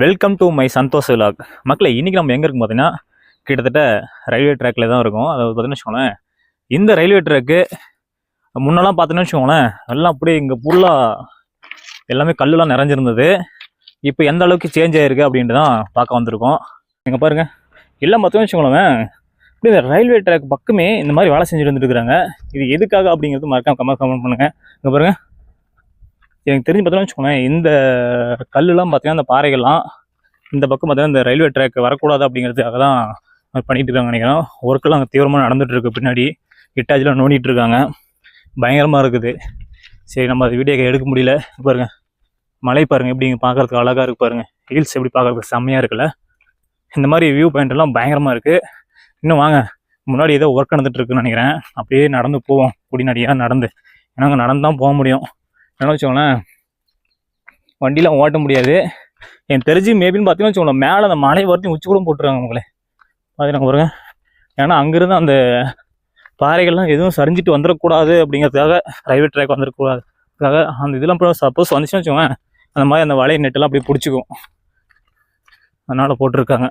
Welcome to my Santhosh vlog மக்களை இன்றைக்கி நம்ம எங்கே இருக்கும் பார்த்தீங்கன்னா கிட்டத்தட்ட ரயில்வே ட்ராக்கில் தான் இருக்கும். அதாவது பார்த்தீங்கன்னா வச்சுக்கோங்களேன் இந்த ரயில்வே ட்ராக்கு முன்னெல்லாம் பார்த்தீங்கன்னு வச்சுக்கோங்களேன் எல்லாம் அப்படியே இங்கே ஃபுல்லாக எல்லாமே கல்லுலாம் நிறைஞ்சிருந்தது. இப்போ எந்த அளவுக்கு சேஞ்ச் ஆகிருக்கு அப்படின்ட்டு தான் பார்க்க வந்திருக்கோம். இங்கே பாருங்க. எல்லாம் பார்த்தீங்கன்னா வச்சுக்கோங்களேன் இப்படி இந்த ரயில்வே ட்ராக் பக்கமே இந்த மாதிரி வேலை செஞ்சுட்டு வந்துருக்குறாங்க இது எதுக்காக அப்படிங்கிறது மறக்காம கமெண்ட் கமெண்ட் பண்ணுங்க. இங்கே பாருங்கள் எனக்கு தெரிஞ்சு பார்த்தோம்னா வச்சுக்கோங்களேன் இந்த கல்லுலாம் பார்த்தீங்கன்னா இந்த பாறைகள்லாம் இந்த பக்கம் பார்த்தீங்கன்னா இந்த ரயில்வே ட்ராக் வரக்கூடாது அப்படிங்கிறதுக்காக தான் பண்ணிகிட்டு பண்ணிட்டு இருக்காங்க நினைக்கிறேன். ஒர்க்கெல்லாம் அங்கே தீவிரமாக நடந்துட்டு இருக்கு பின்னாடி. இட்டாச்சிலாம் நோண்டிட்டு இருக்காங்க. பயங்கரமாக இருக்குது. சரி நம்ம அது வீடியோ எடுக்க முடியல. பாருங்க. மலை பாருங்கள் எப்படி இங்கே பார்க்கறதுக்கு அழகாக இருக்குது பாருங்கள் ஹில்ஸ் எப்படி பார்க்குறதுக்கு செம்மையாக இருக்குல்ல. இந்த மாதிரி வியூ பாயிண்ட் எல்லாம் பயங்கரமாக இருக்குது இன்னும் வாங்க. முன்னாடி ஏதோ ஒர்க் நடந்துட்டு இருக்குன்னு நினைக்கிறேன். அப்படியே நடந்து போவோம். குடிநடியாக நடந்து. ஏன்னா அங்கே நடந்து தான் போக முடியும். என்ன வச்சுக்கோங்களேன் வண்டிலாம் ஓட்ட முடியாது. எனக்கு தெரிஞ்சு மேபின்னு பார்த்தீங்கன்னா வச்சுக்கோங்களேன் மேலே அந்த மலை வரத்தையும் உச்சி கூட போட்டுருக்காங்க உங்களே பார்த்துருங்க பாருங்க. ஏன்னா அங்கேருந்து அந்த பாறைகள்லாம் எதுவும் சரிஞ்சிட்டு வந்துடக்கூடாது அப்படிங்கிறதுக்காக ரயில்வே ட்ராக் வந்துடக்கூடாதுக்காக அந்த இதெல்லாம் சப்போஸ் வந்துச்சுன்னு வச்சுக்கோங்க அந்த மாதிரி அந்த வலை நெட்டெல்லாம் அப்படியே பிடிச்சிக்கும். அதனால் போட்டிருக்காங்க.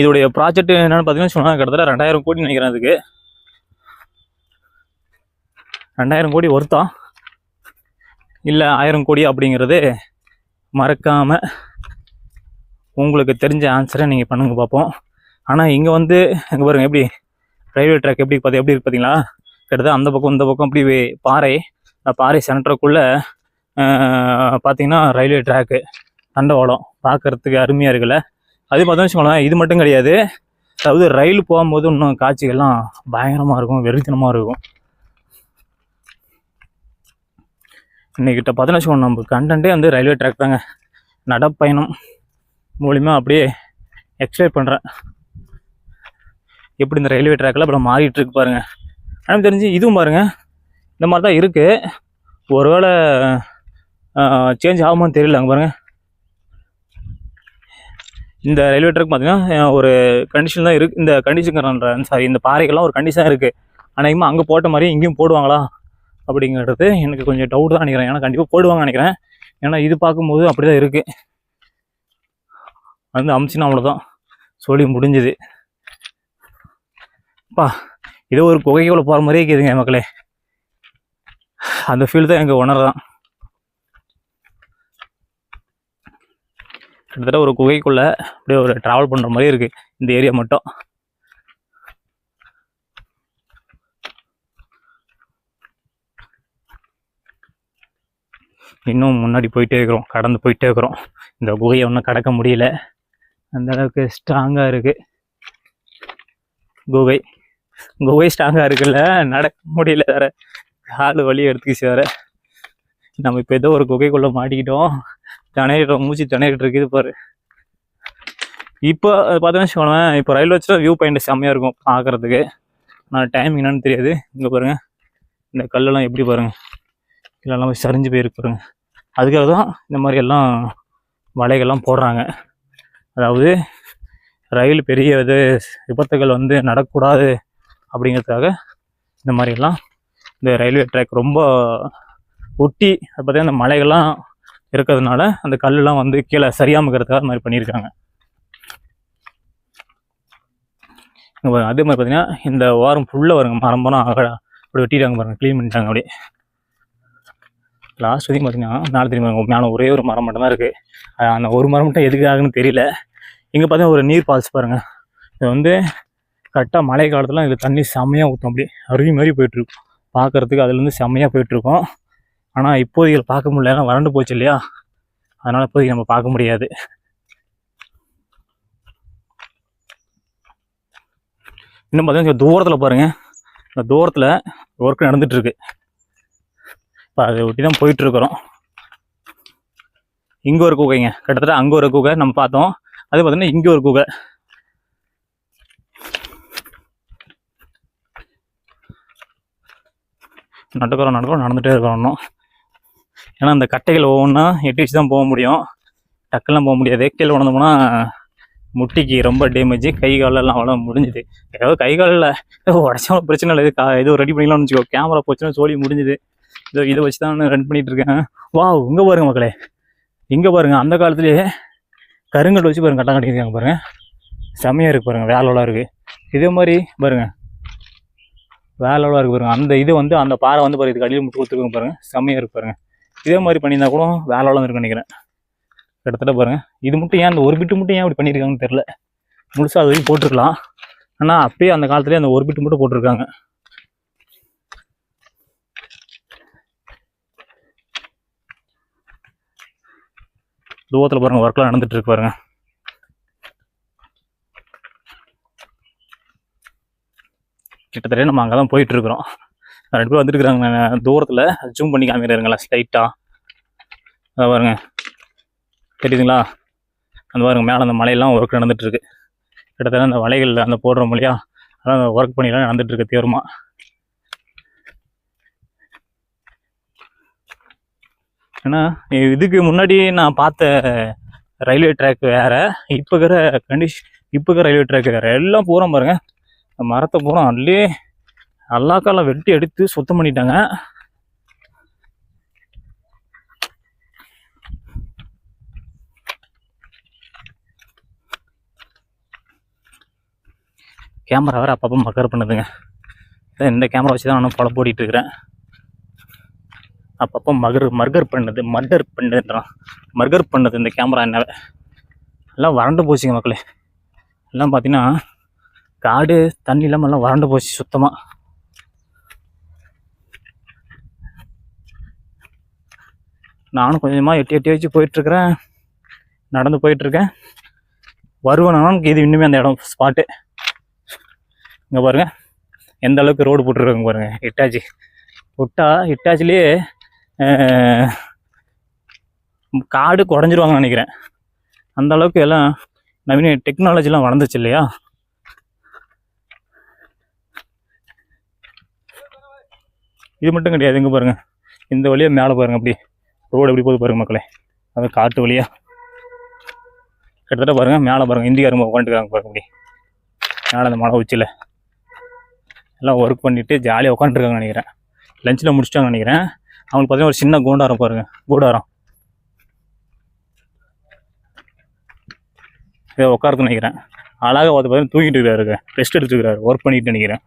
இதோடைய ப்ராஜெக்ட் என்னென்னு பார்த்தீங்கன்னா சொன்னால் கிட்டத்தட்ட ரெண்டாயிரம் கோடி நினைக்கிறேன் அதுக்கு. ரெண்டாயிரம் கோடி ஒருத்தா இல்லை ஆயிரம் கோடி அப்படிங்கிறது மறக்காமல் உங்களுக்கு தெரிஞ்ச ஆன்சரை நீங்கள் பண்ணுங்க பார்ப்போம் ஆனால் இங்கே வந்து இங்கே பாருங்கள் எப்படி? ரயில்வே ட்ராக் எப்படி பார்த்து எப்படி இருக்கு பார்த்தீங்களா கிட்டத்தட்ட அந்த பக்கம் இந்த பக்கம் அப்படி பாறை அந்த பாறை சென்டருக்குள்ளே பார்த்தீங்கன்னா ரயில்வே ட்ராக்கு தண்டவாளம். பார்க்கறதுக்கு அருமையாக இருக்குல்ல. அது பார்த்தோம்னு வச்சுக்கோங்களேன் இது மட்டும் கிடையாது. அதாவது ரயில் போகும்போது இன்னும் காட்சிகள்லாம் பயங்கரமாக இருக்கும் வெறித்தனமாக இருக்கும். இன்றைக்கிட்ட பார்த்தோன்னு வச்சுக்கோங்க நம்ம கண்டென்ட்டே வந்து ரயில்வே ட்ராக் தாங்க. நடப்பயணம் மூலிமா அப்படியே எக்ஸ்பிளைன் பண்ணுறேன் எப்படி இந்த ரயில்வே ட்ராக்கில் அப்புறம் மாறிட்டுருக்கு பாருங்கள் எனக்கு தெரிஞ்சு இதுவும் பாருங்கள் இந்த மாதிரி தான் இருக்குது ஒருவேளை சேஞ்ச் ஆகுமான்னு தெரியல அங்கே பாருங்கள் இந்த ரயில்வே ட்ராக் பார்த்தீங்கன்னா ஒரு கண்டிஷன் தான் இருக்குது இந்த கண்டிஷன் சாரி இந்த பாறைகள்லாம் ஒரு கண்டிஷன் இருக்குது அநேகமாக அங்கே போட்ட மாதிரி இங்கேயும் போடுவாங்களா? அப்படிங்கிறது எனக்கு கொஞ்சம் டவுட் தான் நினைக்கிறேன். ஏன்னா கண்டிப்பாக போடுவாங்க நினைக்கிறேன். ஏன்னா இது பார்க்கும்போது அப்படி தான் இருக்குது வந்து அமிச்சுனா அவ்வளோதான் சொல்லி முடிஞ்சுது. பா ஏதோ ஒரு குகைக்குள்ளே போகிற மாதிரியே இருக்குதுங்க மக்களே. அந்த ஃபீல் தான் எங்கள் உணர்தான் கிட்டத்தட்ட ஒரு குகைக்குள்ளே அப்படியே ஒரு ட்ராவல் பண்ணுற மாதிரி இருக்குது இந்த ஏரியா மட்டும். இன்னும் முன்னாடி போயிட்டே இருக்கிறோம். கடந்து போயிட்டே இருக்கிறோம். இந்த குகையை ஒன்றும் கடக்க முடியல. அந்த அளவுக்கு ஸ்ட்ராங்காக இருக்கு. குகை. குகை ஸ்ட்ராங்காக இருக்குல்ல? நடக்க முடியல வேற. கால் வலி எடுத்துக்கிச்சு வேற. நம்ம இப்போ ஏதோ ஒரு குகைக்குள்ளே மாட்டிக்கிட்டோம். திணையிட்டோம் மூச்சு திணறிட்டு இருக்குது பாரு. இப்போ பார்த்தோன்னு வச்சுக்கோங்களேன் இப்போ ரயில் வச்சுட்டா வியூ பாயிண்ட் செம்மையாக இருக்கும் பார்க்கறதுக்கு. ஆனால் டைம் என்னன்னு தெரியாது. இங்கே பாருங்க. இந்த கல்லெல்லாம் எப்படி பாருங்க? இல்லைலாம் போய் சரிஞ்சு போயிருக்கு அதுக்காக தான் இந்த மாதிரி எல்லாம் வலைகள்லாம் போடுறாங்க. அதாவது ரயில் பெரிய இது விபத்துகள் வந்து நடக்கூடாது அப்படிங்கிறதுக்காக இந்த மாதிரிலாம் இந்த ரயில்வே ட்ராக் ரொம்ப ஒட்டி அது பார்த்தீங்கன்னா இந்த மலைகள்லாம் இருக்கிறதுனால அந்த கல்லுலாம் வந்து கீழே சரியாமல் இருக்கிறதுக்காக இந்த மாதிரி பண்ணியிருக்காங்க. அதே மாதிரி பார்த்தீங்கன்னா இந்த வாரம் ஃபுல்லாக வருங்க. மரம் மரம் அகடா அப்படி வெட்டிட்டாங்க பாருங்கள் க்ளீன் பண்ணிட்டாங்க அப்படியே. லாஸ்ட் வரைக்கும் பார்த்தீங்கன்னா நாலு தெரியுமா மேலே ஒரே ஒரு மரம் மட்டும் தான் இருக்குது அந்த ஒரு மரம் மட்டும் எதுக்காகன்னு தெரியல. இங்கே பார்த்தீங்கன்னா ஒரு நீர் ஃபால்ஸ் பாருங்கள் இது வந்து கரெக்டாக மழை காலத்தில் இதில் தண்ணி செம்மையாக ஊற்றும் அப்படி அருவி மாதிரி போயிட்டுருக்கும் பார்க்கறதுக்கு அதுலேருந்து செம்மையாக போயிட்டுருக்கோம் ஆனால் இப்போதைக்கு இதில் பார்க்க முடியல. ஏன்னா வறண்டு போச்சு இல்லையா? அதனால் இப்போதைக்கு நம்ம பார்க்க முடியாது. இன்னும் பார்த்தீங்கன்னா தூரத்தில் பாருங்கள் இந்த தூரத்தில் ஒர்க் நடந்துகிட்ருக்கு இப்போ அதை ஒட்டி தான் போயிட்டு இருக்கிறோம் இங்கே ஒரு குகைங்க. கிட்டத்தட்ட அங்கே ஒரு குகை நம்ம பார்த்தோம். அது பார்த்தீங்கன்னா இங்கே ஒரு குகை. நடக்கிறோம் நடக்கிறோம் நடந்துகிட்டே இருக்கிறோம் இன்னும். ஏன்னா அந்த கட்டைகள் ஒவ்வொன்றா எட்டி வச்சு தான் போக முடியும். டக்குலாம் போக முடியாது. கீழே உணர்ந்தோம்னா முட்டிக்கு ரொம்ப டேமேஜ் கை காலெல்லாம் அவ்வளோ முடிஞ்சுது. ஏதோ கை காலில் உடச்சாலும் பிரச்சனை இல்லை. இது கா- ஏதோ ரெடி பண்ணிக்கலாம்னு வச்சுக்கோ. கேமரா போச்சுன்னா சோழி முடிஞ்சுது. இதோ இதை வச்சு தான் ரன் பண்ணிட்டு இருக்கேன். வா இங்கே பாருங்க மக்களே. இங்கே பாருங்க அந்த காலத்துலேயே கருங்கல் வச்சு பாருங்க கட்டம் கட்டியிருக்காங்க பாருங்க. செம்மையாக இருக்குது பாருங்க வேலோலாம் இருக்குது இதே மாதிரி பாருங்க. வேலோலாம் இருக்குது பாருங்க. அந்த இது வந்து அந்த பாறை வந்து பாருங்க இதுக்கு கடியில் முட்டு கொடுத்துருக்கோம் பாருங்க. செம்மையாக இருக்குது பாருங்க. இதே மாதிரி பண்ணியிருந்தா கூட வேலோலாம் இருக்குன்னு நினைக்கிறேன். கிட்டத்தட்ட பாருங்க. இது மட்டும் ஏன் அந்த ஒரு பிட்டு மட்டும் ஏன் இப்படி பண்ணியிருக்காங்கன்னு தெரில முழுசாக அது வரைக்கும் போட்டிருக்கலாம். ஆனால் அப்பயே அந்த காலத்துலேயே அந்த ஒரு பிட்டு மட்டும் போட்டிருக்காங்க. தூரத்தில் பாருங்க ஒர்க்லாம் நடந்துட்டு இருக்கு பாருங்க. கிட்டத்தட்ட நம்ம அங்கே தான் போயிட்டு இருக்கிறோம். ரெண்டு பேர் வந்துட்டு தூரத்தில் ஜூம் பண்ணி காமிக்கிறாருங்களா ஸ்லைட்டாக அதை பாருங்க. தெரியுதுங்களா அந்த பாருங்க மேலே அந்த மலையெல்லாம் ஒர்க் நடந்துட்டு இருக்கு. கிட்டத்தட்ட அந்த வலைகளில் அந்த போடுற மொழியா அதான் ஒர்க் பண்ணிலாம் நடந்துட்டு இருக்கு ஏன்னா இதுக்கு முன்னாடி நான் பார்த்த ரயில்வே ட்ராக் வேறு இப்போ இருக்கிற கண்டிஷன் இப்போ இருக்கிற ரயில்வே ட்ராக் வேறு. எல்லாம் பூரா பாருங்கள் மரத்தை பூரா அள்ளி அல்லாக்கால வெட்டி எடுத்து சுத்தம் பண்ணிட்டாங்க. கேமரா வேறு அப்பப்போ மக்கர் பண்ணுதுங்க. இந்த கேமரா வச்சு தான் நானும் படம் போட்டிட்டு இருக்கிறேன். அப்பப்போ மகர் மர்கர் பண்ணுது மர்டர் பண்ணுதுன்றான் மர்கர் பண்ணுது இந்த கேமரா என்ன எல்லாம் வறண்டு போச்சுங்க மக்களே. எல்லாம் பார்த்தீங்கன்னா காடு தண்ணி இல்லாமல் எல்லாம் வறண்டு போச்சு சுத்தமாக நானும் கொஞ்சமாக எட்டி எட்டி வச்சு போயிட்டுருக்கிறேன். நடந்து போயிட்டுருக்கேன். வருவேனாலும் இது இன்னுமே அந்த இடம் ஸ்பாட்டு இங்கே பாருங்க. எந்த அளவுக்கு ரோடு போட்டுருக்காங்க பாருங்கள் ஹிட்டாச்சி விட்டா ஹிட்டாச்சிலேயே காடு குறைஞ்சிருவாங்கன்னு நினைக்கிறேன். அந்த அளவுக்கு எல்லாம் நவீன டெக்னாலஜிலாம் வளர்ந்துச்சு இல்லையா? இது மட்டும் கிடையாது எங்கே பாருங்கள் இந்த வழியா மேலே பாருங்க அப்படி. ரோடு எப்படி போகுது பாருங்கள் மக்களே. அது காட்டு வழியா. கிட்டத்தட்ட பாருங்க மேலே பாருங்க. இந்தியாருங்க உட்காந்துருக்காங்க பாருங்க அப்படி. மேலே அந்த மலை உச்சியில். எல்லாம் ஒர்க் பண்ணிவிட்டு ஜாலியாக உட்காந்துருக்காங்கன்னு நினைக்கிறேன். லஞ்சில் முடிச்சிட்டாங்கன்னு நினைக்கிறேன். அவங்களுக்கு பார்த்தீங்கன்னா ஒரு சின்ன கூண்டாரம் பாருங்க. கூடாரம் இதை உட்காரத்து நினைக்கிறேன். அழகாக பார்த்து பார்த்தீங்கன்னா தூங்கிட்டு இருக்காரு ரெஸ்ட் எடுத்துட்டு ஒர்க் பண்ணிட்டு நினைக்கிறேன்.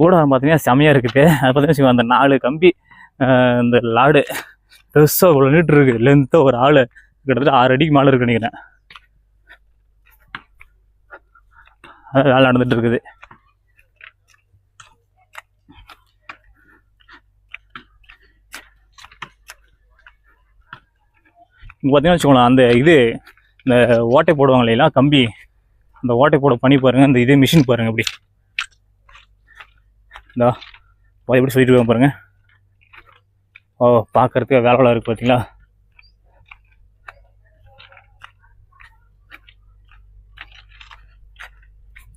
கூடாரம் பார்த்தீங்கன்னா செமையாக இருக்குது அது பார்த்தீங்கன்னா அந்த நாலு கம்பி இந்த லாடு பெருசாக இவ்வளோ நீட்டு இருக்கு. லென்த்தாக ஒரு ஆள். கிட்டத்தட்ட ஆறு அடிக்கு மேலே இருக்கு நினைக்கிறேன். அது வேலை நடந்துட்டு இருக்குது. இங்கே பார்த்தீங்கன்னா வச்சுக்கோங்களேன் அந்த இது இந்த ஓட்டை போடுவாங்க இல்லைங்களா கம்பி அந்த ஓட்டை போட பண்ணி பாருங்கள் அந்த இது மிஷின் பாருங்கள் இப்படி இந்தா எப்படி சொல்லிட்டு இருக்காங்க பாருங்கள் ஓ பார்க்குறதுக்கு வேலை இருக்குது பார்த்தீங்களா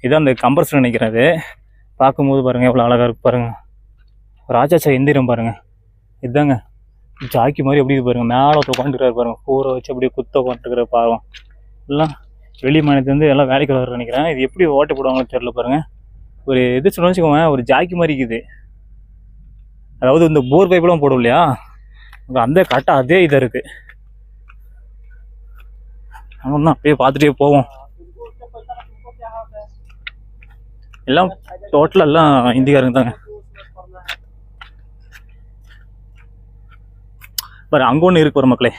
இதான் அந்த கம்பர்ஸ் நினைக்கிறேன் அது பார்க்கும்போது பாருங்கள் எவ்வளோ அழகாக இருக்கு பாருங்கள் ராஜாச்சா எந்திரம் பாருங்கள் இதுதாங்க ஜாக்கி மாதிரி எப்படி இருக்கு பாருங்க. மேலே உட்காந்துருக்காரு பாருங்க. கூரை வச்சு அப்படியே குத்த உட்காந்துருக்கிற பாவம். எல்லாம் வெளி மாநிலத்துலேருந்து எல்லாம் வேலைக்கு வர நினைக்கிறேன். இது எப்படி ஓட்ட போடுவாங்களோ தெரில பாருங்க. ஒரு இது சொல்லணும்னு வச்சுக்கோங்க ஒரு ஜாக்கி மாதிரி இருக்குது. அதாவது இந்த போர் பைப்பெலாம் போடும் இல்லையா? அந்த கரெக்டாக அதே இதாக இருக்குது ஆமாம் அப்படியே பார்த்துட்டே போவோம். எல்லாம் டோட்டல் எல்லாம் இந்திக்காரங்க தாங்க. பாரு அங்கே ஒன்று இருக்கு ஒரு மக்களே.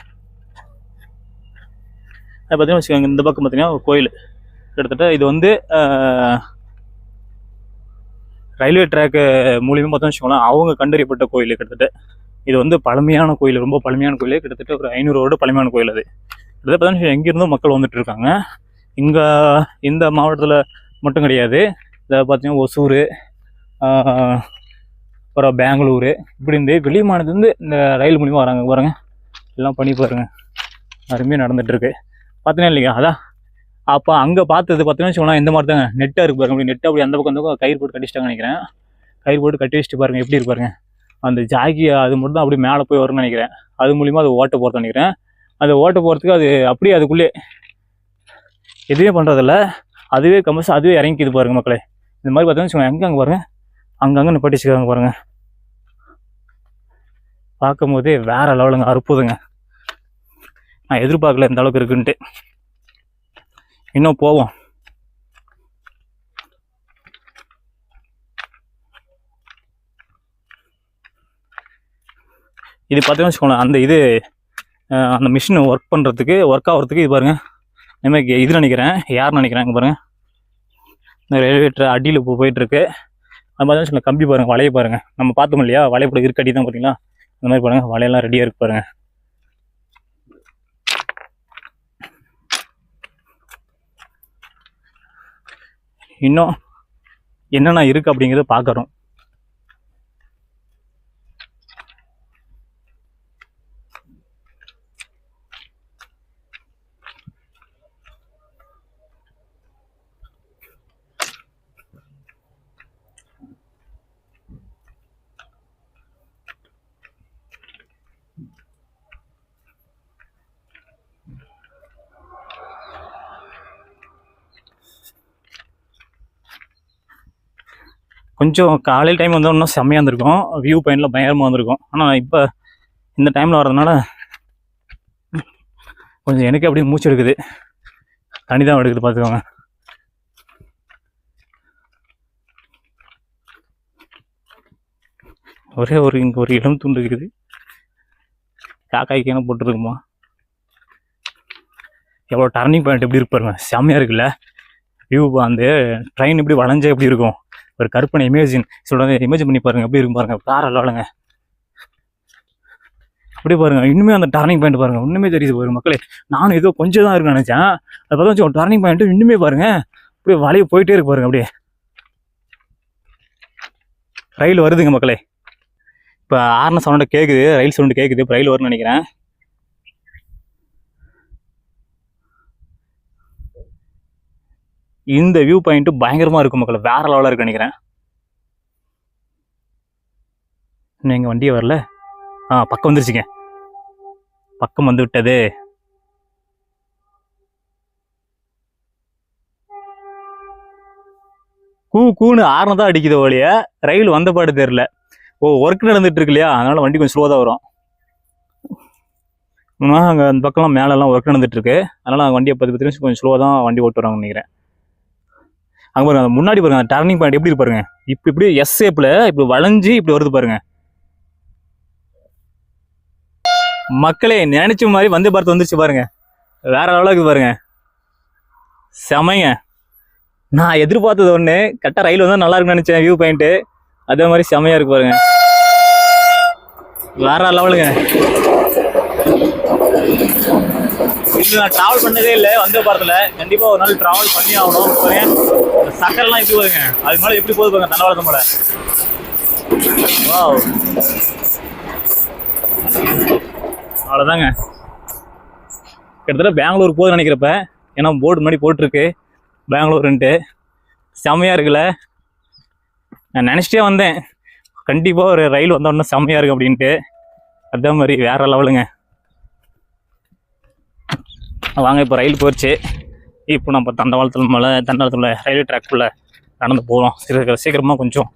அது பார்த்தீங்கன்னா வச்சுக்கோங்க இந்த பக்கம் பார்த்தீங்கன்னா ஒரு கோயில். கிட்டத்தட்ட இது வந்து ரயில்வே ட்ராக்கு மூலியமாக பார்த்தோம்னு வச்சுக்கோங்களேன் அவங்க கண்டறியப்பட்ட கோயில் கிட்டத்தட்ட. இது வந்து பழமையான கோயில் ரொம்ப பழமையான கோயில். கிட்டத்தட்ட ஒரு ஐநூறு வருட பழமையான கோயில் அது. கிட்டத்தட்ட பார்த்தீங்கன்னா எங்கேருந்தும் மக்கள் வந்துட்டு இருக்காங்க. இங்கே இந்த மாவட்டத்தில் மட்டும் கிடையாது. இதை பார்த்தீங்கன்னா ஒசூர் அப்புறம் பெங்களூரு. இப்படி இந்த வெளி மாநிலத்துலேருந்து இந்த ரயில் மூலியமாக வராங்க. பாருங்கள் எல்லாம் பண்ணி பாருங்க. அருமையாக நடந்துகிட்ருக்கு பார்த்தீங்கன்னா இல்லைங்க அதான் அப்போ அங்கே பார்த்தது பார்த்தீங்கன்னா வச்சுக்கோங்களேன் இந்த மாதிரி தாங்க. நெட்டாக இருக்கு பாருங்க. அப்படி நெட் அப்படி அந்த பக்கம் வந்து கயிறு போட்டு கட்டிச்சிட்டாங்க நினைக்கிறேன். கயிறு போட்டு கட்டி வச்சுட்டு பாருங்கள் எப்படி இருப்பாருங்க அந்த ஜாக்கி அது மட்டும் தான் அப்படியே மேலே போய் வரும்னு நினைக்கிறேன். அது மூலியமாக அது ஓட்ட போகிறது நினைக்கிறேன். அது ஓட்ட போகிறதுக்கு அது அப்படியே அதுக்குள்ளே எதுவுமே பண்ணுறதில்ல அதுவே கம்பஸ் அதுவே இறங்கிக்குது பாருங்க மக்களே. இந்த மாதிரி பார்த்தீங்கன்னா வச்சுக்கோங்க எங்கே அங்கே பாருங்கள் அங்கங்கே நிப்பாட்டி வச்சுக்கிறாங்க பார்க்கும் பார்க்கும்போதே வேறு லெவலுங்க அற்புதங்க. நான் எதிர்பார்க்கல இந்த அளவுக்கு இருக்குன்ட்டு. இன்னும் போவோம். இது பார்த்தீங்கன்னா வச்சுக்கோங்களேன் அந்த இது அந்த மிஷின் ஒர்க் பண்ணுறதுக்கு ஒர்க் ஆகிறதுக்கு இது பாருங்க. இனிமேல் இது நினைக்கிறேன் யார் நினைக்கிறேன் பாருங்கள் இந்த ரயில்வே அடியில் போயிட்டுருக்கு அது பார்த்தீங்கன்னா கம்பி பாருங்க வலையை பாருங்க. நம்ம பார்த்தோம் இல்லையா வலையப்பட இருக்கடி தான் பார்த்தீங்களா இந்த மாதிரி பாருங்க வலையெல்லாம் ரெடியாக இருக்கு பாருங்க. இன்னும் என்னென்ன இருக்குது அப்படிங்கிறத பார்க்குறோம் கொஞ்சம் காலையில் டைம் வந்தால் இன்னும் செம்மையாக இருந்திருக்கும். வியூ பாயிண்டில் பயங்கரமாக வந்திருக்கும் ஆனால் இப்போ இந்த டைமில் வர்றதுனால கொஞ்சம் எனக்கு அப்படியே மூச்சு எடுக்குது. தனி தான் எடுக்குது பார்த்துக்கோங்க ஒரே ஒரு இங்கே ஒரு இடம் துண்டு இருக்குது. காக்காய்க்கு என்ன போட்டுருக்குமா? எவ்வளோ டர்னிங் பாயிண்ட் எப்படி இருப்பாருங்க செம்மையாக இருக்குல்ல. வியூ அந்த ட்ரெயின் இப்படி வளைஞ்சா எப்படி இருக்கும்? ஒரு கற்பனை இமேஜின் சொல்கிறது இமேஜின் பண்ணி பாருங்கள் எப்படி இருக்கும் பாருங்கள் வேற லெவலுங்க அப்படியே பாருங்க. இன்னுமே அந்த டர்னிங் பாயிண்ட் பாருங்க. இன்னுமே தெரியுது பாருங்க மக்களே. நானும் ஏதோ கொஞ்சம் தான் இருக்குன்னு நினச்சேன். அது பார்த்தா ஒரு டர்னிங் பாயிண்ட் இன்னுமே பாருங்கள் அப்படியே வலையை போயிட்டே இருக்கு பாருங்கள் அப்படியே. ரயில் வருதுங்க மக்களே. இப்போ ஆர்ன சவுண்டை கேட்குது ரயில் சவுண்டு கேட்குது இப்போ ரயில் வரும்னு நினைக்கிறேன். இந்த வியூ பாயிண்ட் பயங்கரமாக இருக்கும் மக்கள். வேற லெவலில் இருக்கு நினைக்கிறேன். இன்னும் வண்டியை வண்டியே வரல? ஆ பக்கம் வந்துருச்சுங்க. பக்கம் வந்து விட்டது. கூ கூன்னு ஆரணம் தான் அடிக்குது ஒழிய ரயில் வந்த பாடு ஓ ஒர்க் நடந்துட்டு இருக்கு இல்லையா? அதனால வண்டி கொஞ்சம் ஸ்லோவாக தான் வரும். அங்கே அந்த பக்கம்லாம் மேலெல்லாம் ஒர்க் நடந்துட்டு இருக்கு. அதனால அந்த வண்டியை பற்றி பற்றி கொஞ்சம் ஸ்லோவாக தான் வண்டி ஓட்டுவாங்கன்னு நினைக்கிறேன். அங்கே பாருங்க முன்னாடி பாருங்க அந்த டர்னிங் பாயிண்ட் எப்படி இருக்கு பாருங்க. இப்படி இப்படி எஸ் ஷேப்பில் இப்படி வளைஞ்சு இப்படி வருது பாருங்க. மக்களே நினைச்ச மாதிரி வந்தே பார்த்து வந்துருச்சு பாருங்க. வேற அளவுக்கு பாருங்க. செமைங்க. நான் எதிர்பார்த்தது ஒன்று கரெக்டாக ரயில் வந்தால் நல்லா இருக்கும்னு நினைச்சேன் வியூ பாயிண்ட்டு அதே மாதிரி செமையாக இருக்கு பாருங்க. வேற லெவலுங்க. இது நான் டிராவல் பண்ணதே இல்லை வந்த பாரத்தில் கண்டிப்பா ஒரு நாள் டிராவல் பண்ணி ஆகணும். பாருங்க இந்த சக்கரெல்லாம் எப்படி போகுதுங்க அதுக்கு மேலே எப்படி போகுது பாருங்க தண்டவாளத்து மேலே வாவ் அவ்வளோதாங்க கிட்டத்தட்ட பெங்களூர் போகுதுன்னு நினைக்கிறப்ப ஏன்னா போர்டு முன்னாடி போட்டிருக்கு. பெங்களூருன்ட்டு. செம்மையாக இருக்குல்ல. நான் நினச்சிட்டே வந்தேன். கண்டிப்பாக ஒரு ரயில் வந்தோடனே செம்மையாக இருக்கு அப்படின்ட்டு. அதே மாதிரி வேறு லெவலுங்க. வாங்க இப்போ ரயில் போயிடுச்சு இப்போ நம்ம தண்டவாளத்தில் மேலே தண்டவாளத்தில் ரயில்வே ட்ராக்குள்ளே நடந்து போகிறோம் சீக்கிரம் சீக்கிரமாக கொஞ்சம்.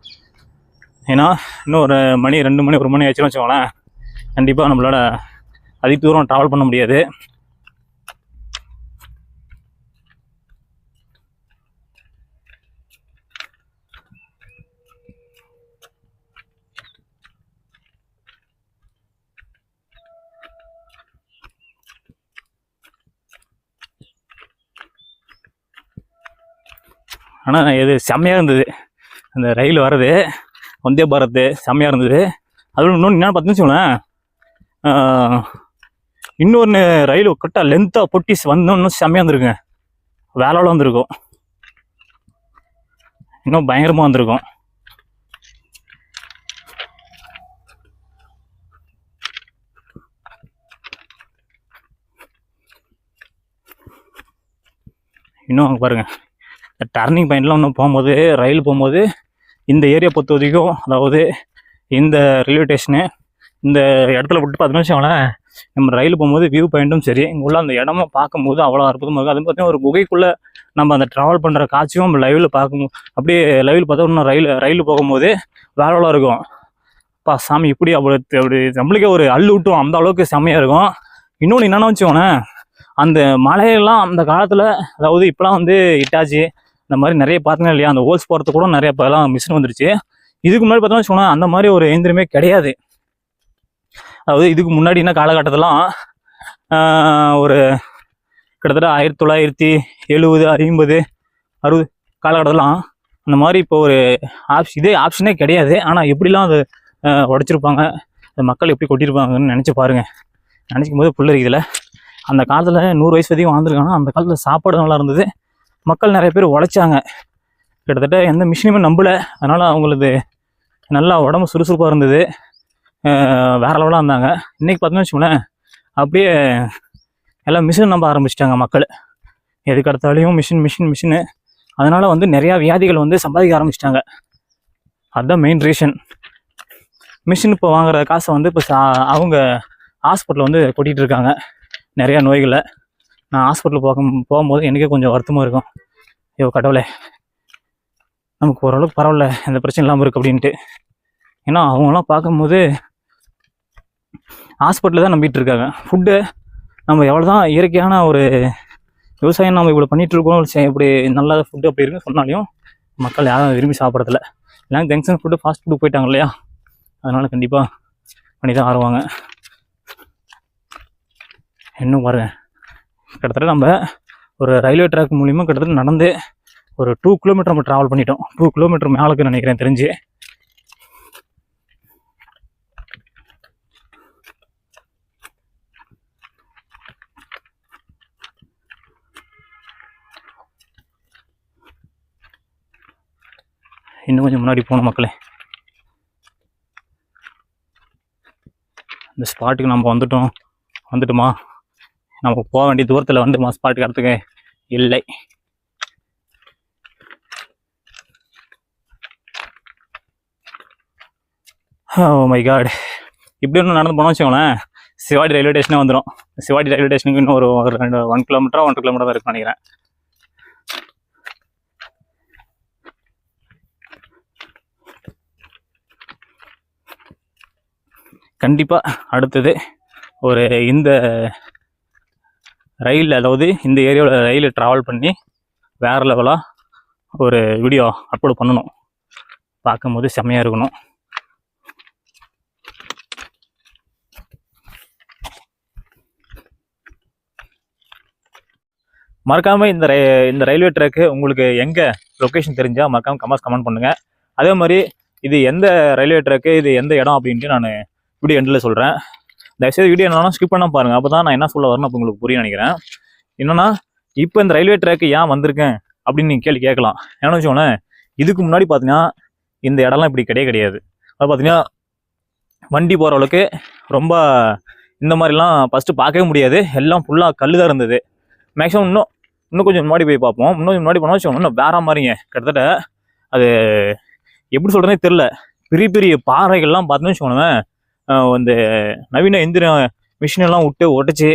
ஏன்னா இன்னும் ஒரு மணி ரெண்டு மணி ஒரு மணி ஆச்சுன்னு வச்சுக்கோங்களேன். கண்டிப்பாக நம்மளோட அதிக தூரம் ட்ராவல் பண்ண முடியாது. ஆனால் இது செம்மையாக இருந்தது. அந்த ரயில் வர்றது வந்தே பாரத் செம்மையாக இருந்தது. அதுவும் இன்னொன்று என்னென்னு பார்த்துன்னு இன்னொன்று ரயில் கரெக்டாக லென்த்தாக பொட்டிஸ் வந்தோம் இன்னும் செம்மையாக இருந்திருக்குங்க. வேலையோட வந்திருக்கும். இன்னும் பயங்கரமாக வந்திருக்கும். இன்னும் அங்கே பாருங்கள் டர்னிங் பாயிண்ட்லாம் ஒன்று போகும்போது ரயில் போகும்போது இந்த ஏரியா பொறுத்த வரைக்கும் அதாவது இந்த ரயில்வே ஸ்டேஷனு இந்த இடத்துல விட்டு பார்த்தோம்னு வச்சுக்கோங்களேன் நம்ம ரயில் போகும்போது வியூ பாயிண்ட்டும் சரி இங்கே உள்ள அந்த இடமும் பார்க்கும்போது அவ்வளோ அற்புதமாக இருக்கும் அது பார்த்தீங்கன்னா ஒரு குகைக்குள்ளே நம்ம அந்த ட்ராவல் பண்ணுற காட்சியும் நம்ம லைவில் பார்க்கும் அப்படியே லைவில் பார்த்தா இன்னும் ரயில் ரயில் போகும்போது வேலைலாம் இருக்கும். அப்பா சாமி இப்படி அப்படி அப்படி நம்மளுக்கே ஒரு அள்ளு விட்டும் அந்த அளவுக்கு செம்மையாக இருக்கும். இன்னொன்று என்னென்னு வச்சுக்கோங்களேன் அந்த மலையெல்லாம் அந்த காலத்தில் அதாவது இப்போலாம் வந்து இட்டாச்சி இந்த மாதிரி நிறைய பார்த்தீங்கன்னா இல்லையா? அந்த ஹோல்ஸ் போகிறது கூட நிறைய இப்போலாம் மிஷின் வந்துருச்சு. இதுக்கு முன்னாடி பார்த்தோம்னா வச்சுக்கோங்களேன் அந்த மாதிரி ஒரு இயந்திரமே கிடையாது. அதாவது இதுக்கு முன்னாடி என்ன காலகட்டத்திலாம் ஒரு கிட்டத்தட்ட ஆயிரத்தி தொள்ளாயிரத்தி எழுபது ஐம்பது அறுபது காலகட்டத்திலாம் அந்த மாதிரி இப்போ ஒரு ஆப்ஷன் இதே ஆப்ஷனே கிடையாது. ஆனால் எப்படிலாம் அது உடச்சிருப்பாங்க உடைச்சிருப்பாங்க மக்கள் எப்படி கொட்டியிருப்பாங்கன்னு நினச்சி பாருங்க. நினச்சிக்கும் போது புள்ள இருக்குதுல அந்த காலத்தில் நூறு வயசு வரைக்கும் வாழ்ந்துருக்காங்கன்னா அந்த காலத்தில் சாப்பாடு நல்லா இருந்தது. மக்கள் நிறைய பேர் உழைச்சாங்க. கிட்டத்தட்ட எந்த மிஷினுமே நம்பலை. அதனால் அவங்களது நல்லா உடம்பு சுறுசுறுப்பாக இருந்தது. வேற லெவலாக இருந்தாங்க. இன்றைக்கி பார்த்தோன்னு வச்சுக்கோங்களேன் அப்படியே எல்லாம் மிஷின் நம்ப ஆரம்பிச்சிட்டாங்க மக்கள். எதுக்கு அடுத்தாலையும் மிஷின் மிஷின் மிஷினு அதனால் வந்து நிறையா வியாதிகள் வந்து சம்பாதிக்க ஆரம்பிச்சிட்டாங்க. அதுதான் மெயின் ரீசன் மிஷின் இப்போ வாங்குற காசை வந்து இப்போ சா- அவங்க ஹாஸ்பிட்டலில் வந்து கொட்டிகிட்டு இருக்காங்க. நிறையா நோய்களை. நான் ஹாஸ்பிட்டல் போக போகும்போது எனக்கே கொஞ்சம் வருத்தமாக இருக்கும். ஐயோ கடவுளே. நமக்கு ஓரளவுக்கு பரவாயில்ல எந்த பிரச்சனை இல்லாமல் இருக்குது அப்படின்ட்டு. ஏன்னா அவங்களாம் பார்க்கும்போது ஹாஸ்பிட்டலில் தான் நம்பிட்டு இருக்காங்க. ஃபுட்டு நம்ம எவ்வளோ தான் இயற்கையான ஒரு விவசாயம் நம்ம இவ்வளோ பண்ணிகிட்ருக்கோம் சரி, இப்படி நல்ல ஃபுட்டு அப்படி இருக்குன்னு சொன்னாலையும் மக்கள் யாரும் விரும்பி சாப்பிட்றதில்ல. எல்லாம் ஜங்ஷன் ஃபுட்டு ஃபாஸ்ட் ஃபுட்டு போயிட்டாங்க இல்லையா? அதனால் கண்டிப்பாக பண்ணி தான் ஆறுவாங்க. இன்னும் பாருங்க. கிட்டத்தட்ட நம்ம ஒரு ரயில்வே ட்ராக் மூலியமாக கிட்டத்தட்ட நடந்து ஒரு டூ கிலோமீட்டர் நம்ம ட்ராவல் பண்ணிட்டோம். டூ கிலோமீட்டர் மேலுக்கு நினைக்கிறேன் தெரிஞ்சு. இன்னும் கொஞ்சம் முன்னாடி போகணும் மக்களே. இந்த ஸ்பாட்டுக்கு நம்ம வந்துட்டோம். வந்துட்டுமா? நம்ம போக வேண்டிய தூரத்தில் வந்து மாஸ் வரத்துக்கு இல்லை. ஓ மை காட் இப்படி ஒன்று நடந்து போனோம் வச்சுக்கோங்களேன் சிவாடி ரயில்வே ஸ்டேஷனே வந்துடும் சிவாடி ரயில்வே ஸ்டேஷனுக்கு இன்னும் ஒரு ஒரு ரெண்டு ஒன் கிலோமீட்டரா ஒன்றரை கிலோமீட்டர் தான் இருக்குன்னு நினைக்கிறேன். கண்டிப்பாக அடுத்தது ஒரு இந்த ரயில் அதாவது இந்த ஏரியாவில் ரயில் ட்ராவல் பண்ணி வேறு லெவலாக ஒரு வீடியோ அப்லோட் பண்ணணும். பார்க்கும்போது செம்மையாக இருக்கணும். மறக்காமல் இந்த ரய இந்த ரயில்வே ட்ராக்கு உங்களுக்கு எங்கே லொக்கேஷன் தெரிஞ்சால் மறக்காமல் கமெண்ட்ஸ் கமெண்ட் பண்ணுங்கள் அதே மாதிரி இது எந்த ரயில்வே ட்ராக்கு இது எந்த இடம் அப்படின்ட்டு நான் வீடியோ எண்டில் சொல்கிறேன் தயவுசெய்து வீடியோ என்னன்னா ஸ்கிப் பண்ண பாருங்கள் அப்போ தான் நான் என்ன சொல்ல வரணும் அப்போ உங்களுக்கு புரிய நினைக்கிறேன். என்னன்னா இப்போ இந்த ரயில்வே ட்ராக்கு ஏன் வந்திருக்கேன் அப்படின்னு நீங்கள் கேள்வி கேட்கலாம். ஏன்னு வச்சுக்கோங்களேன் இதுக்கு முன்னாடி பார்த்தீங்கன்னா இந்த இடம்லாம் இப்படி கிடையாது கிடையாது. அது பார்த்தீங்கன்னா வண்டி போகிற அளவுக்கு ரொம்ப இந்த மாதிரிலாம் ஃபஸ்ட்டு பார்க்கவே முடியாது. எல்லாம் ஃபுல்லாக கல் தான் இருந்தது. மேக்ஸிமம் இன்னும் இன்னும் கொஞ்சம் முன்னாடி போய் பார்ப்போம். இன்னும் கொஞ்சம் முன்னாடி போனால் வச்சுக்கோங்க இன்னும் வேற மாதிரிங்க. கிட்டத்தட்ட அது எப்படி சொல்கிறதுனே தெரில பெரிய பெரிய பாறைகள்லாம் பார்த்தோன்னு வச்சுக்கோங்களேன் இந்த நவீன எந்திர மிஷினெல்லாம் விட்டு உடைச்சி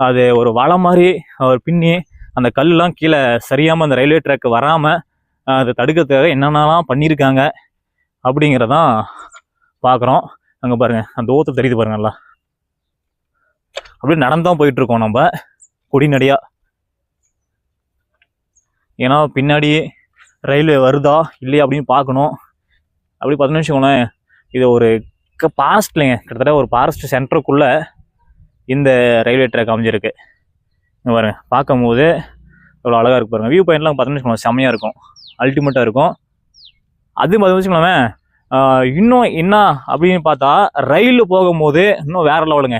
அது ஒரு வலை மாதிரி அவர் பின்னி அந்த கல்லாம் கீழே சரியாமல் அந்த ரயில்வே ட்ராக் வராமல் அதை தடுக்கிறதுக்காக என்னென்னலாம் பண்ணியிருக்காங்க அப்படிங்கிறதான் பார்க்குறோம் அங்கே பாருங்கள் அந்த ஓத்து தெரியுது பாருங்க நல்லா. அப்படியே நடந்தான் போயிட்டுருக்கோம் நம்ம கொடிநடையாக ஏன்னா பின்னாடி ரயில்வே வருதா இல்லையா அப்படின்னு பார்க்கணும். அப்படி பார்த்தோன்னு வச்சுக்கோங்களேன் இதை ஒரு பாஸ்ட்லைங்க கிட்டத்தட்ட ஒரு ஃபாரஸ்ட் சென்டருக்குள்ளே இந்த ரயில்வே ட்ராக் அமைஞ்சிருக்கு. இங்கே பாருங்க. பார்க்கும்போது அவ்வளோ அழகாக இருக்கு பாருங்கள் வியூ பாயிண்ட்லாம் பார்த்தோம்னு வச்சுக்கோங்களேன் செம்மையாக இருக்கும். அல்டிமேட்டாக இருக்கும். அது பார்த்து வச்சுக்கோங்களேன் இன்னும் என்ன அப்படின்னு பார்த்தா ரயிலில் போகும்போது இன்னும் வேற லெவலுங்க.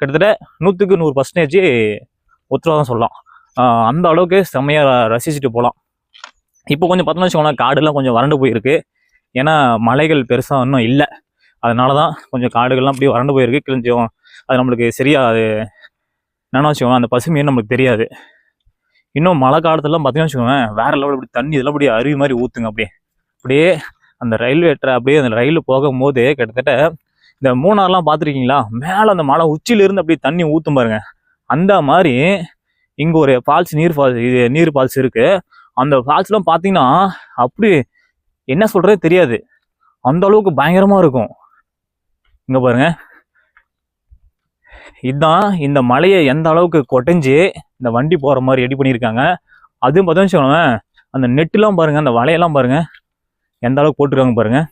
கிட்டத்தட்ட நூற்றுக்கு நூறு பர்சன்டேஜ் ஒத்துவாதான் சொல்லலாம். அந்த அளவுக்கு செம்மையாக ரசிச்சுட்டு போகலாம். இப்போ கொஞ்சம் பார்த்தோம்னு வச்சுக்கோங்களேன் காடுலாம் கொஞ்சம் வறண்டு போயிருக்கு. ஏன்னா மலைகள் பெருசாக இன்னும் இல்லை. அதனால தான் கொஞ்சம் காடுகள்லாம் அப்படியே வறண்டு போயிருக்கு. கிழிஞ்சோம் அது நம்மளுக்கு சரியா அது என்னென்னு வச்சுக்கோங்க அந்த பசுமையே நம்மளுக்கு தெரியாது. இன்னும் மழை காலத்துலலாம் பார்த்தீங்கன்னா வச்சுக்கோங்க வேற லெவல் இப்படி தண்ணி இதெல்லாம் அப்படியே அருவி மாதிரி ஊற்றுங்க அப்படியே. அப்படியே அந்த ரயில்வே ட்ரா அப்படியே அந்த ரயில் போகும்போது கிட்டத்தட்ட இந்த மூணார்லாம் பார்த்துருக்கீங்களா மேலே அந்த மலை உச்சியிலிருந்து அப்படியே தண்ணி ஊற்றும் பாருங்க. அந்த மாதிரி இங்கே ஒரு ஃபால்ஸ் நீர் ஃபால்ஸ் இது நீர் ஃபால்ஸ் இருக்குது அந்த ஃபால்ஸ்லாம் பார்த்தீங்கன்னா அப்படி என்ன சொல்கிறதே தெரியாது. அந்த அளவுக்கு பயங்கரமாக இருக்கும். இங்கே பாருங்க. இதுதான் இந்த மலையை எந்த அளவுக்கு கொட்டைஞ்சு இந்த வண்டி போகிற மாதிரி ரெடி பண்ணியிருக்காங்க. அதுவும் பார்த்தோன்னு வச்சுக்கோங்களேன். அந்த நெட்டுலாம் பாருங்கள் அந்த வலையெல்லாம் பாருங்கள் எந்த அளவுக்கு போட்டிருக்காங்க பாருங்கள்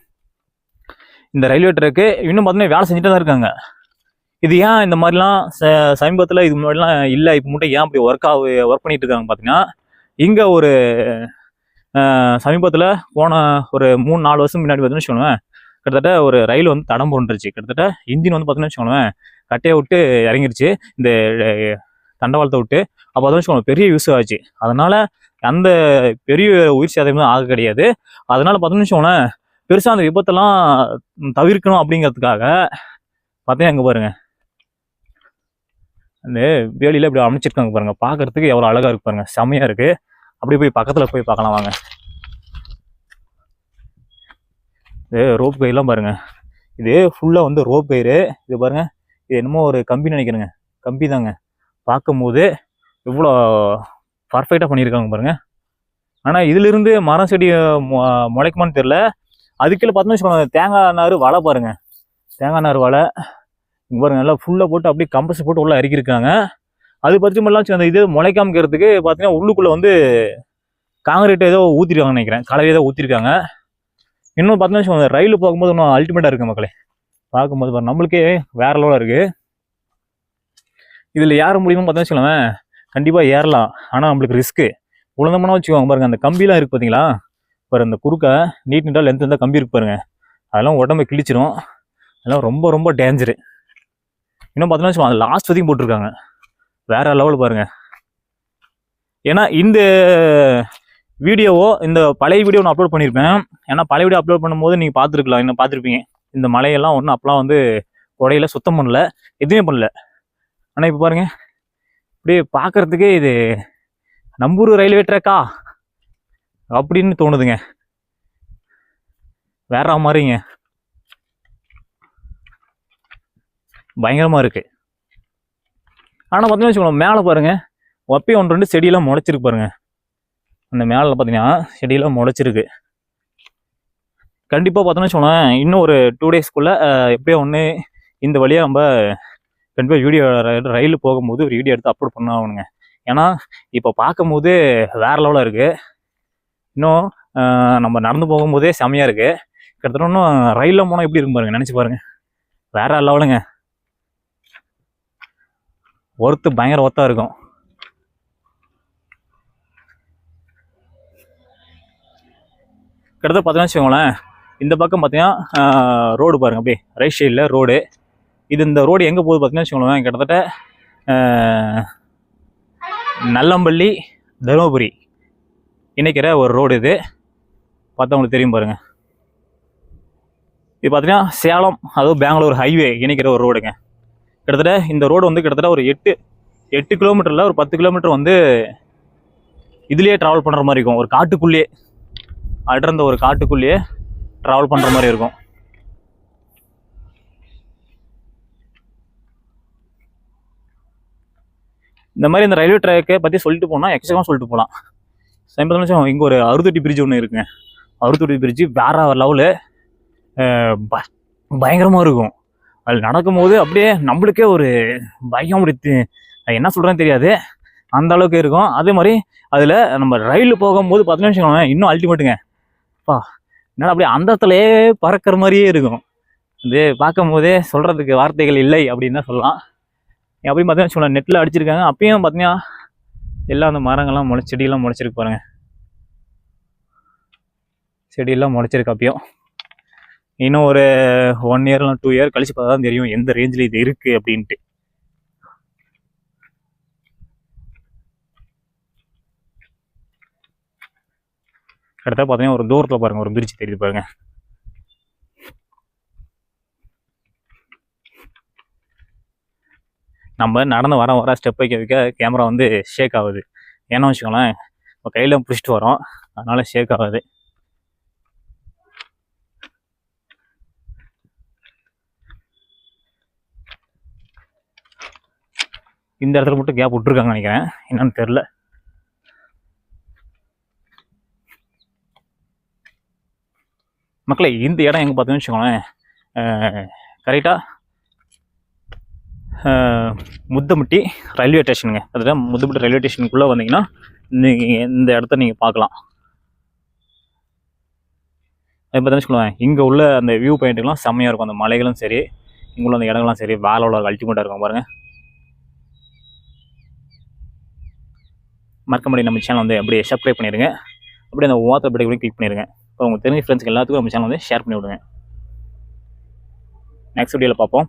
இந்த ரயில்வே ட்ராக்கு இன்னும் பார்த்தோன்னா வேலை செஞ்சுட்டு தான் இருக்காங்க. இது ஏன் இந்த மாதிரிலாம் ச- சமீபத்தில் இது முன்னாடிலாம் இல்லை இப்போ மட்டும் ஏன் அப்படி ஒர்க் ஆகு ஒர்க் பண்ணிட்டு இருக்காங்க பார்த்தீங்கன்னா இங்கே ஒரு சமீபத்தில் போன ஒரு மூணு நாலு வருஷம் முன்னாடி பார்த்தீங்கன்னு வச்சுக்கோங்களேன். கிட்டத்தட்ட ஒரு ரயில் வந்து தடம் போன்றுச்சு. கிட்டத்தட்ட இன்ஜின் வந்து பார்த்தோன்னு வச்சுக்கோங்களேன் கட்டையை விட்டு இறங்கிருச்சு. இந்த தண்டவாளத்தை விட்டு. அப்போ வந்து வச்சுக்கோங்க பெரிய யூஸ் ஆச்சு. அதனால் அந்த பெரிய உயிர் சேதமே ஆக கிடையாது. அதனால் பார்த்தோம்னு வச்சுக்கோங்களேன் பெருசாக அந்த விபத்தெல்லாம் தவிர்க்கணும் அப்படிங்கிறதுக்காக பார்த்தீங்கன்னா அங்கே பாருங்க. அந்த வேலியில் இப்படி அமைச்சிருக்காங்க பாருங்கள் பார்க்கறதுக்கு எவ்வளோ அழகாக இருக்கு பாருங்கள் செம்மையாக இருக்குது அப்படி போய் பக்கத்தில் போய் பார்க்கலாம் வாங்க. இது ரோப் கயிறுலாம் பாருங்கள் இது ஃபுல்லாக வந்து ரோப் கயிறு. இது பாருங்க. இது என்னமோ ஒரு கம்பி நினைக்கிறேங்க. கம்பி தாங்க. பார்க்கும்போது இவ்வளோ பர்ஃபெக்டாக பண்ணியிருக்காங்க பாருங்கள் ஆனால் இதிலிருந்து மரம் செடி மொ- முளைக்குமான்னு தெரியல. அதுக்குள்ள பார்த்தோம்னு வச்சுக்கோங்க. தேங்காய் நார் வலை பாருங்க. தேங்காய் நார் வலை. இங்கே பாருங்கள் நல்லா ஃபுல்லாக போட்டு அப்படியே கம்பஸ் போட்டு உள்ளே இறக்கியிருக்காங்க. அது பற்றி மட்டும் அந்த இது முளைக்காமிக்கிறதுக்கு பார்த்தீங்கன்னா உள்ளுக்குள்ளே வந்து காங்கிரீட் ஏதோ ஊற்றிருக்காங்கன்னு நினைக்கிறேன். கலவை ஏதோ ஊற்றிருக்காங்க இன்னும் பார்த்தீங்கன்னா வச்சுக்கோங்க, ரயில் போகும்போது இன்னும் அல்டிமேட்டாக இருக்குது மக்களே. பார்க்கும்போது பாரு நம்மளுக்கே வேற லெவலாக இருக்குது இதில் ஏற முடியுமோ பார்த்தா வச்சுக்கோங்களேன் கண்டிப்பாக ஏறலாம். ஆனால் நம்மளுக்கு ரிஸ்க்கு உழந்தோம்னா வச்சுக்கோங்க பாருங்கள் அந்த கம்பிலாம் இருக்குது பார்த்தீங்களா பாரு அந்த குறுக்க நீட் நீட்டாக லென்த் இருந்தால் கம்பி இருக்கு பாருங்கள் அதெல்லாம் உடம்பை கிழிச்சிரும். அதெல்லாம் ரொம்ப ரொம்ப டேஞ்சரு இன்னும் பார்த்தோன்னா அது லாஸ்ட் வரைக்கும் போட்டிருக்காங்க. வேற லெவல் பாருங்கள் ஏன்னா இந்த வீடியோவோ இந்த பழைய வீடியோ நான் அப்லோட் பண்ணியிருப்பேன் ஏன்னா பழைய வீடியோ அப்லோட் பண்ணும்போது நீங்கள் பார்த்துருக்கலாம் இன்னும் பார்த்துருப்பீங்க. இந்த மலையெல்லாம் ஒன்றும் அப்போலாம் வந்து குடையில சுத்தம் பண்ணல. எதுவுமே பண்ணல. ஆனால் இப்போ பாருங்கள் இப்படியே பார்க்கறதுக்கே இது நம்பூர் ரயில்வே ட்ராக்கா? அப்படின்னு தோணுதுங்க. வேற மாதிரிங்க. பயங்கரமாக இருக்குது ஆனால் பார்த்தீங்கன்னா வச்சுக்கோங்களேன் மேலே பாருங்க. ஒப்பே ஒன்று ரெண்டு செடியெல்லாம் முளைச்சிருக்கு பாருங்க. அந்த மேலே பார்த்தீங்கன்னா செடியெல்லாம் முளைச்சிருக்கு. கண்டிப்பாக பார்த்தோன்னா சொன்னேன் இன்னும் ஒரு டூ டேஸ்க்குள்ளே எப்படியோ ஒன்று இந்த வழியாக நம்ம கண்டிப்பாக வீடியோ ரயில் போகும்போது ஒரு வீடியோ எடுத்து அப்லோட் பண்ண ஆகணுங்க. ஏன்னா இப்போ பார்க்கும்போது வேற லெவலாக இருக்குது இன்னும் நம்ம நடந்து போகும்போதே செமையாக இருக்குது கிட்டத்தட்ட இன்னும் ரயிலில் போனால் எப்படி இருக்கும் பாருங்கள் நினச்சி பாருங்கள் வேறு லெவலுங்க ஒர்த்து பயங்கர ஒர்த்தாக இருக்கும். கிட்டத்தட்ட பார்த்தீங்கன்னா வச்சுக்கோங்களேன் இந்த பக்கம் பார்த்தீங்கன்னா ரோடு பாருங்க அப்படியே ரைட் சைடில் ரோடு. இது இந்த ரோடு எங்கே போகுது பார்த்தீங்கன்னா வச்சுக்கோங்களேன் கிட்டத்தட்ட நல்லம்பள்ளி தருமபுரி இணைக்கிற ஒரு ரோடு இது. பார்த்தா உங்களுக்கு தெரியும் பாருங்க. இது பார்த்தீங்கன்னா சேலம் அதுவும் பெங்களூர் ஹைவே இணைக்கிற ஒரு ரோடுங்க. கிட்டத்தட்ட இந்த ரோடு வந்து கிட்டத்தட்ட ஒரு எட்டு எட்டு கிலோமீட்டரில் ஒரு பத்து கிலோமீட்டர் வந்து இதுலேயே ட்ராவல் பண்ணுற மாதிரி இருக்கும். ஒரு காட்டுக்குள்ளேயே. அடர்ந்த ஒரு காட்டுக்குள்ளேயே ட்ராவல் பண்ணுற மாதிரி இருக்கும். இந்த மாதிரி இந்த ரயில்வே ட்ராக்கை பற்றி சொல்லிட்டு போனால் எக்கச்சக்கமாக சொல்லிட்டு போகலாம் சமீபத்தில் இங்கே ஒரு அறுத்துட்டி பிரிட்ஜ் ஒன்று இருக்குங்க. அறுத்துட்டி பிரிட்ஜ் வேற லெவலு பயங்கரமாக இருக்கும். அது நடக்கும்போது அப்படியே நம்மளுக்கே ஒரு பயம் அப்படி என்ன சொல்கிறேன்னு தெரியாது. அந்த அளவுக்கு இருக்கும். அதே மாதிரி அதில் நம்ம ரயில் போகும்போது பார்த்தீங்கன்னு வச்சுக்கோங்களேன் இன்னும் அல்டிமேட்டுங்க பா என்னடா அப்படியே அந்த பறக்கிற மாதிரியே இருக்கும். இது பார்க்கும்போதே சொல்கிறதுக்கு வார்த்தைகள் இல்லை அப்படின்னு தான் சொல்லலாம். அப்படி பார்த்தீங்கன்னா வச்சுக்கோங்களேன் நெட்டில் அடிச்சிருக்காங்க. அப்பயும் பார்த்தீங்கன்னா எல்லாம் அந்த மரங்கள்லாம் முளை செடியெல்லாம் முளைச்சிருக்கு பாருங்க. செடியெல்லாம் முளைச்சிருக்கு அப்பயும். இன்னும் ஒரு ஒன் இயர்லாம் டூ இயர் கழிச்சு பார்த்தா தான் தெரியும் எந்த ரேஞ்சில் இது இருக்குது அப்படின்ட்டு. அடுத்த பார்த்தீங்கன்னா ஒரு தூரத்தில் பாருங்கள் ஒரு பிரிட்ஜ் தெரியுது பாருங்க. நம்ம நடந்து வர வர ஸ்டெப் வைக்க வைக்க கேமரா வந்து ஷேக் ஆகுது. ஏன்னா வச்சுக்கோங்களேன் நம்ம கையில் பிடிச்சிட்டு வரோம். அதனால் ஷேக் ஆகுது. இந்த இடத்துல மட்டும் கேப் விட்ருக்காங்க நினைக்கிறேன். என்னன்னு தெரில மக்களே இந்த இடம் எங்கே பார்த்தீங்கன்னு வச்சுக்கோங்களேன் கரெக்டாக முத்தமுட்டி ரயில்வே ஸ்டேஷனுங்க அதில் முத்தமுட்டி ரயில்வே ஸ்டேஷனுக்குள்ளே வந்தீங்கன்னா நீங்கள் இந்த இடத்த நீங்கள் பார்க்கலாம். அது பார்த்தீங்கன்னு வச்சுக்கோங்களேன் இங்கே உள்ள அந்த வியூ பாயிண்ட்டுலாம் செம்மையாக இருக்கும். அந்த மலைகளும் சரி இங்கே உள்ள அந்த இடங்களும் சரி வேலை உள்ள அல்டிமேட்டாக இருக்கும் பாருங்கள் மறக்க முடியும் நம்ம சேனல் வந்து அப்படியே சப்ஸ்கிரைப் பண்ணிடுங்க. அப்படியே அந்த ஓத்த அப்படியே கிளிக் பண்ணிடுங்க. உங்களுக்கு தெரிஞ்ச ஃப்ரெண்ட்ஸ்க்கு எல்லாத்துக்கும் நம்ம சேனல் வந்து ஷேர் பண்ணி விடுங்க. நெக்ஸ்ட் வீடியோவில் பார்ப்போம்.